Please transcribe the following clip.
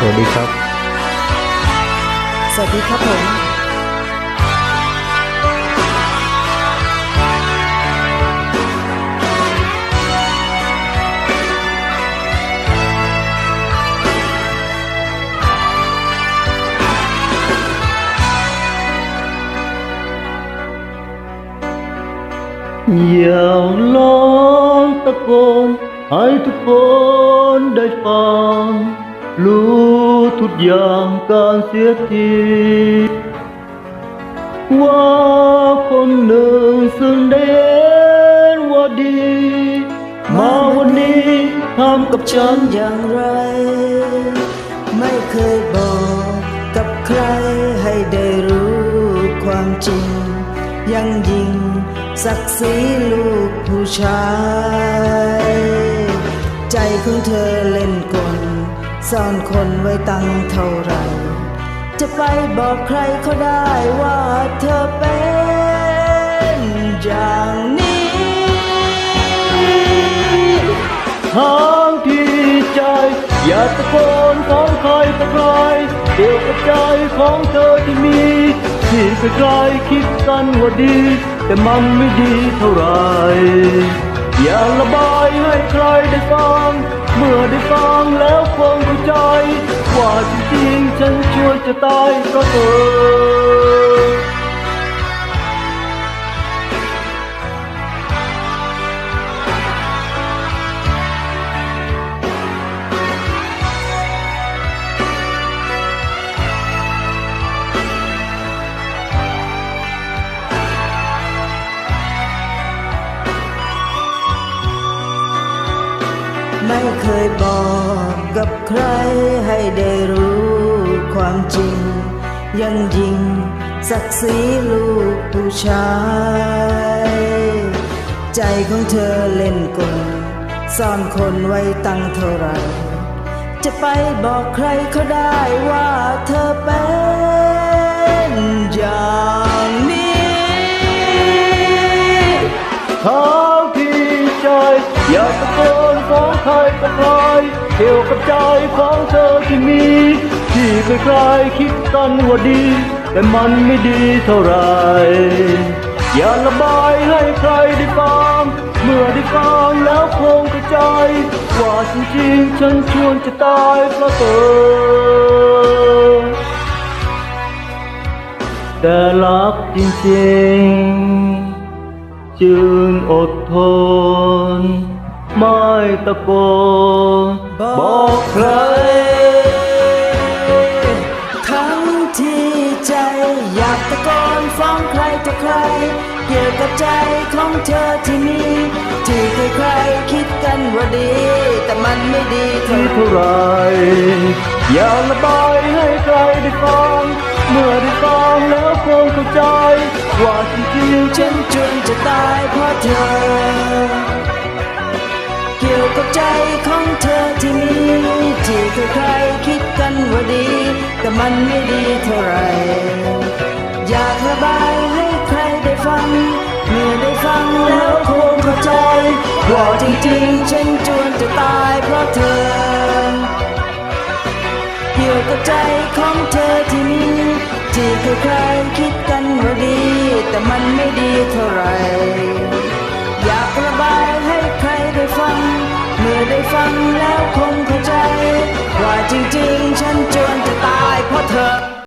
สวัสดีครับ สวัสดีครับผมอยากร้องตะโกนให้ทุกคนได้ฟังรู้ ทุกอย่างการเสียทีว่าคนหนึ่งซึ่งได้เห็นว่าดี มาวันนี้ทำกับฉันอย่างไร ไม่เคยบอกกับใครให้ได้รู้ความจริง ยังยิงศักดิ์ศรีลูกผู้ชาย ใจของเธอเล่นกล ซ่อนคนไว้ตั้งเท่าไร จะไปบอกใครเขาได้ว่าเธอเป็นอย่างนี้ทางที่ใจ อย่าตะโกนของใครต่อใครเกี่ยวกับใจของเธอที่มีที่ใครๆคิดกันว่าดี แต่มันไม่ดีเท่าไร อย่าระบายให้ใครได้ฟัง เมื่อได้ฟังแล้วคงเข้าใจ ว่าจริงๆฉันช่วยจะตายเพราะเธอ ยบอกกับใครให้ได้รู้ความจริง ยังยิงศักดิ์ศรีลูกผู้ชาย ใจของเธอเล่นกลซ่อนคนไว้ตั้งเท่าไร จะไปบอกใครเขาได้ว่าเธอเป็นอย่างนี้ทางที่ใจอย่าตะโกน ครอใครเกี่ยวกับใจของเธอที่มี ที่ใครๆคิดกันว่าดี แต่มันไม่ดีเท่าไหรอย่าระบายให้ใครได้ฟัง เมื่อได้ฟังแล้วคงเข้าใจว่าจริงๆฉันชวนจะตายเพราะเธอ แต่รักจริงๆ จึงอดทน ไม่ตะโกนบอกใคร ทั้งที่ใจอยากตะโกนฟ้องใครต่อใคร เกี่ยวกับใจของเธอที่มีที่ใครคิดกันว่าดี แต่มันไม่ดีเท่าที่เท่าไหรอย่าระบายให้ใครได้ฟังเมื่อได้ฟังแล้วคงเข้าใจ ว่าจริงๆฉันจนจะตายเพราะเธอ กับใจของเธอที่มีที่ใครคิดกันว่าดี แต่มันไม่ดีเท่าไร อยากระบายให้ใครได้ฟัง เมื่อได้ฟังแล้วคงเข้าใจว่าจริงๆฉันจวนจะตายเพราะเธอเกี่ยวกับใจของเธอที่มีที่ใครคิดกันว่าดี แต่มันไม่ดีเท่าไร อยากระบาย อได้ฟังแล้วคงเข้าใจว่าจริงๆ ฉันจวนจะตายเพราะเธอ